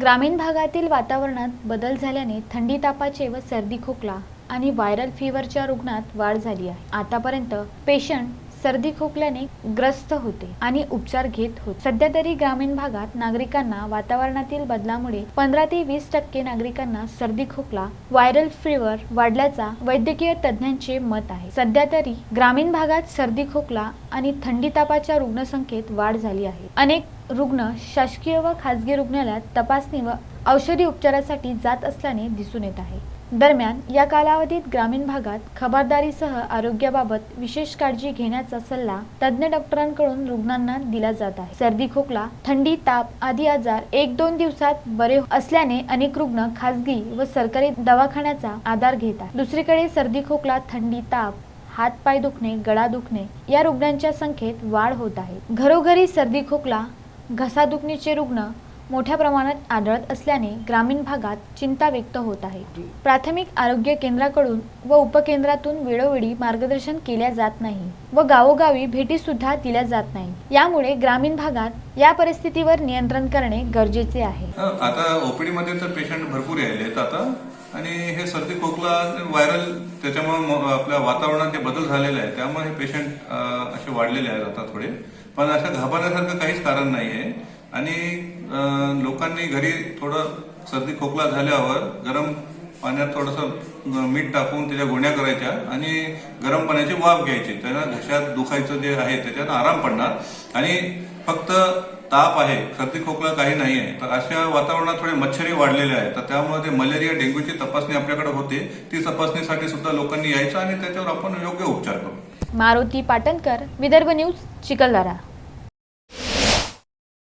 ग्रामीण भागातील वातावरणात बदल झाल्याने थंडी तापाचे व सर्दी खोकला आणि व्हायरल फीवरच्या रुग्णात वाढ झाली आहे. आतापर्यंत पेशंट सर्दी खोकल्याने ग्रस्त होते आणि उपचार घेत होते. सध्या तरी ग्रामीण भागात नागरिकांना वातावरणातील बदलामुळे पंधरा ते वीस टक्के नागरिकांना सर्दी खोकला व्हायरल फीवर वाढल्याचा वैद्यकीय तज्ज्ञांचे मत आहे. सध्या तरी ग्रामीण भागात सर्दी खोकला आणि थंडी तापाच्या रुग्णसंख्येत वाढ झाली आहे. अनेक रुग्ण शासकीय व खासगी रुग्णालयात तपासणी व औषधी उपचारासाठी जात असल्याने दिसून येत आहे. दरम्यान या कालावधीत ग्रामीण भागात खबरदारीसह आरोग्याबाबत विशेष काळजी घेण्याचा सल्ला तज्ज्ञ डॉक्टरांकडून रुग्णांना दिला जात आहे. सर्दी खोकला थंडी ताप आदी आजार एक दोन दिवसात बरे असल्याने अनेक रुग्ण खासगी व सरकारी दवाखान्याचा आधार घेत आहेत. दुसरीकडे सर्दी खोकला थंडी ताप हात पाय दुखणे गळा दुखणे या रुग्णांच्या संख्येत वाढ होत आहे. घरोघरी सर्दी खोकला घसा दुखणीचे रुग्ण मोठ्या प्रमाणात आढळत असल्याने ग्रामीण भागात चिंता व्यक्त होत आहे. प्राथमिक आरोग्य केंद्राकडून व उपकेंद्रातून वेळोवेळी मार्गदर्शन केल्या जात नाही व गावोगावी भेटी सुद्धा दिल्या जात नाही. यामुळे ग्रामीण भागात या परिस्थितीवर नियंत्रण करणे गरजेचे आहे. आता ओपीडी मध्ये तर पेशंट भरपूर यायलेत आता आणि हे सर्दी खोकला व्हायरल त्याच्यामुळे आपल्या वातावरणात जे बदल झालेले आहे त्यामुळे हे पेशंट असे वाढलेले आहेत आता थोडे. पण असं घाबरण्यासारखं काहीच कारण नाही आहे आणि लोकांनी घरी थोडं सर्दी खोकला झाल्यावर गरम पाण्यात थोडंसं मीठ टाकून त्याच्या गुण्या करायच्या आणि गरम पाण्याची वाफ घ्यायची. त्याला घशात दुखायचं जे आहे त्याच्यात आराम पडणार. आणि फक्त ताप आहे सर्दी खोकला काही नाही आहे तर अशा वातावरणात थोडे मच्छरही वाढलेले आहेत. तर त्यामुळे ते मलेरिया डेंग्यूची तपासणी आपल्याकडे होते. ती तपासणीसाठी सुद्धा लोकांनी यायचं आणि त्याच्यावर आपण योग्य उपचार करू. मारुती पाटणकर विदर्भ न्यूज चिखलदरा.